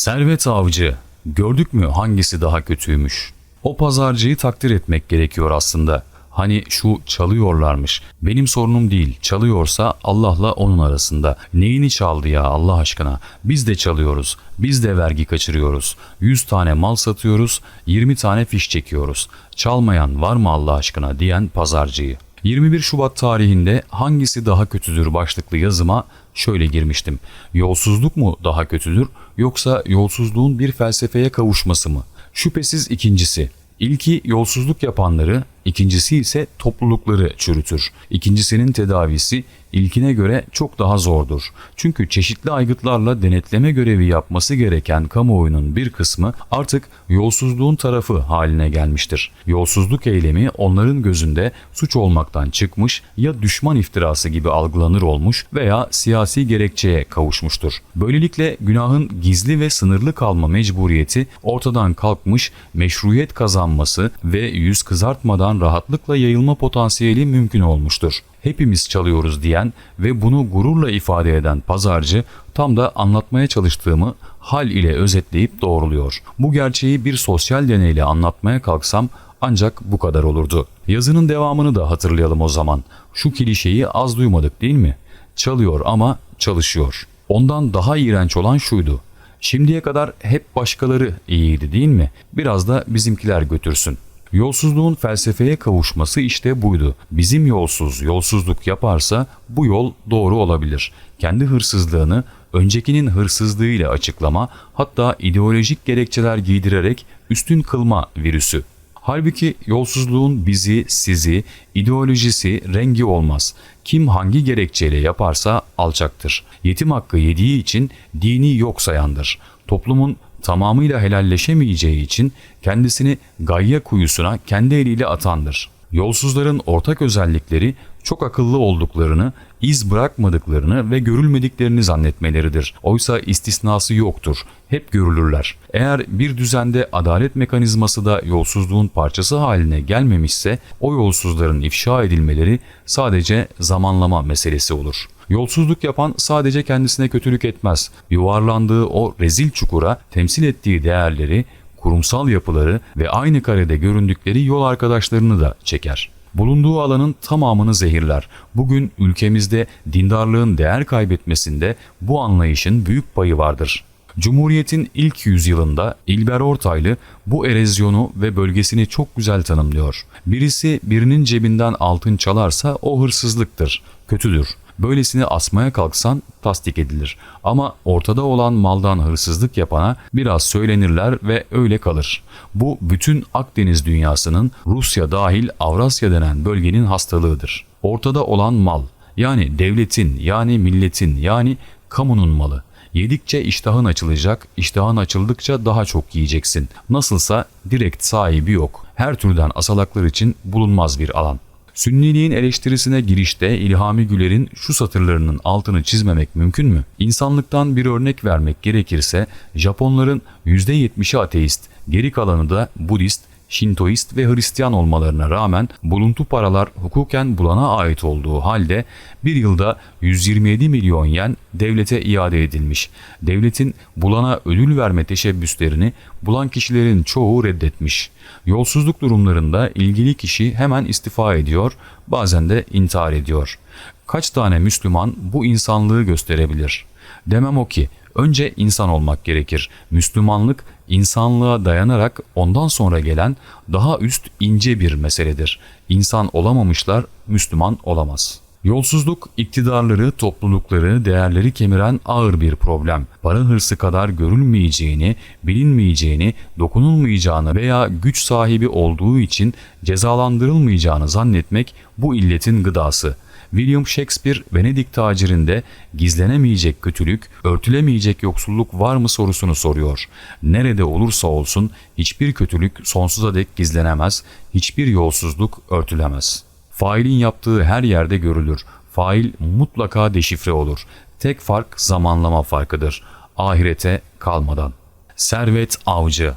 Servet avcı. Gördük mü hangisi daha kötüymüş? O pazarcıyı takdir etmek gerekiyor aslında. Hani şu çalıyorlarmış. Benim sorunum değil. Çalıyorsa Allah'la onun arasında. Neyini çaldı ya Allah aşkına? Biz de çalıyoruz. Biz de vergi kaçırıyoruz. 100 tane mal satıyoruz. 20 tane fiş çekiyoruz. Çalmayan var mı Allah aşkına diyen pazarcıyı. 21 Şubat tarihinde hangisi daha kötüdür başlıklı yazıma şöyle girmiştim. Yolsuzluk mu daha kötüdür yoksa yolsuzluğun bir felsefeye kavuşması mı? Şüphesiz ikincisi. İlki yolsuzluk yapanları, ikincisi ise toplulukları çürütür. İkincisinin tedavisi ilkine göre çok daha zordur. Çünkü çeşitli aygıtlarla denetleme görevi yapması gereken kamuoyunun bir kısmı artık yolsuzluğun tarafı haline gelmiştir. Yolsuzluk eylemi onların gözünde suç olmaktan çıkmış ya düşman iftirası gibi algılanır olmuş veya siyasi gerekçeye kavuşmuştur. Böylelikle günahın gizli ve sınırlı kalma mecburiyeti ortadan kalkmış, meşruiyet kazanması ve yüz kızartmadan rahatlıkla yayılma potansiyeli mümkün olmuştur hepimiz çalıyoruz diyen ve bunu gururla ifade eden pazarcı tam da anlatmaya çalıştığımı hal ile özetleyip doğruluyor. Bu gerçeği bir sosyal deneyle anlatmaya kalksam ancak bu kadar olurdu. Yazının devamını da hatırlayalım o zaman. Şu klişeyi az duymadık değil mi? Çalıyor ama çalışıyor. Ondan daha iğrenç olan şuydu. Şimdiye kadar hep başkaları iyiydi değil mi? Biraz da bizimkiler götürsün. Yolsuzluğun felsefeye kavuşması işte buydu. Bizim yolsuz yolsuzluk yaparsa bu yol doğru olabilir. Kendi hırsızlığını öncekinin hırsızlığıyla açıklama hatta ideolojik gerekçeler giydirerek üstün kılma virüsü. Halbuki yolsuzluğun bizi, sizi, ideolojisi, rengi olmaz. Kim hangi gerekçeyle yaparsa alçaktır. Yetim hakkı yediği için dini yok sayandır. Toplumun tamamıyla helalleşemeyeceği için kendisini gayya kuyusuna kendi eliyle atandır. Yolsuzların ortak özellikleri çok akıllı olduklarını, iz bırakmadıklarını ve görülmediklerini zannetmeleridir. Oysa istisnası yoktur. Hep görülürler. Eğer bir düzende adalet mekanizması da yolsuzluğun parçası haline gelmemişse o yolsuzların ifşa edilmeleri sadece zamanlama meselesi olur. Yolsuzluk yapan sadece kendisine kötülük etmez. Yuvarlandığı o rezil çukura temsil ettiği değerleri, kurumsal yapıları ve aynı karede göründükleri yol arkadaşlarını da çeker. Bulunduğu alanın tamamını zehirler. Bugün ülkemizde dindarlığın değer kaybetmesinde bu anlayışın büyük payı vardır. Cumhuriyet'in ilk yüzyılında İlber Ortaylı bu erozyonu ve bölgesini çok güzel tanımlıyor. Birisi birinin cebinden altın çalarsa o hırsızlıktır, kötüdür. Böylesini asmaya kalksan tasdik edilir. Ama ortada olan maldan hırsızlık yapana biraz söylenirler ve öyle kalır. Bu bütün Akdeniz dünyasının Rusya dahil Avrasya denen bölgenin hastalığıdır. Ortada olan mal yani devletin yani milletin yani kamunun malı. Yedikçe iştahın açılacak, iştahın açıldıkça daha çok yiyeceksin. Nasılsa direkt sahibi yok. Her türden asalaklar için bulunmaz bir alan. Sünniliğin eleştirisine girişte İlhami Güler'in şu satırlarının altını çizmemek mümkün mü? İnsanlıktan bir örnek vermek gerekirse Japonların %70'i ateist, geri kalanı da Budist, Şintoist ve Hristiyan olmalarına rağmen buluntu paralar hukuken bulana ait olduğu halde bir yılda 127 milyon yen devlete iade edilmiş. Devletin bulana ödül verme teşebbüslerini bulan kişilerin çoğu reddetmiş. Yolsuzluk durumlarında ilgili kişi hemen istifa ediyor, bazen de intihar ediyor. Kaç tane Müslüman bu insanlığı gösterebilir? Demem o ki önce insan olmak gerekir. Müslümanlık insanlığa dayanarak ondan sonra gelen daha üst ince bir meseledir. İnsan olamamışlar, Müslüman olamaz.'' Yolsuzluk, iktidarları, toplulukları, değerleri kemiren ağır bir problem. Para hırsı kadar görülmeyeceğini, bilinmeyeceğini, dokunulmayacağını veya güç sahibi olduğu için cezalandırılmayacağını zannetmek bu illetin gıdası. William Shakespeare Venedik tacirinde gizlenemeyecek kötülük, örtülemeyecek yoksulluk var mı sorusunu soruyor. Nerede olursa olsun hiçbir kötülük sonsuza dek gizlenemez, hiçbir yolsuzluk örtülemez.'' Failin yaptığı her yerde görülür. Fail mutlaka deşifre olur. Tek fark zamanlama farkıdır. Ahirete kalmadan. Servet Avcı